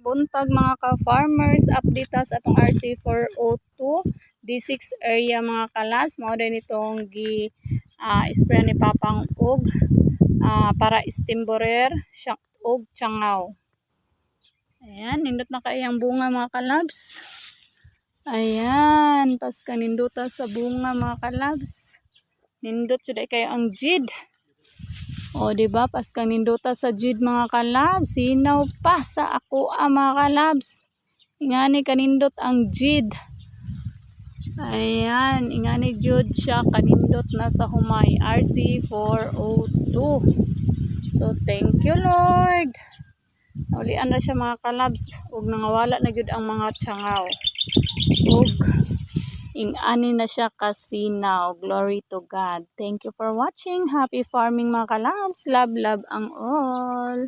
buntag mga ka-farmers. Update sa atong RC402 D6 area mga kalas. Mao din itong gi ah, spray ni Papang og ah, para istimborer siya og tiyangaw ayan nindot na kayang bunga mga kalabs. Ayan pas kaninduta sa bunga mga kalabs. Nindot suday kayo ang jid o, di ba? Pas kang ninduta sa jid mga kalabs. Sinaw pa sa ako ah, mga kalabs. Ingani kanindot ang jid. Ayan, ingani jud siya kanindot na sa humay RC402. So, thank you Lord. Ulian na siya mga kalabs. Ug nangawala na jud ang mga tsangaw. Ug ingani na siya kasinaw. Glory to God. Thank you for watching. Happy farming mga kalabs. Love, love ang all.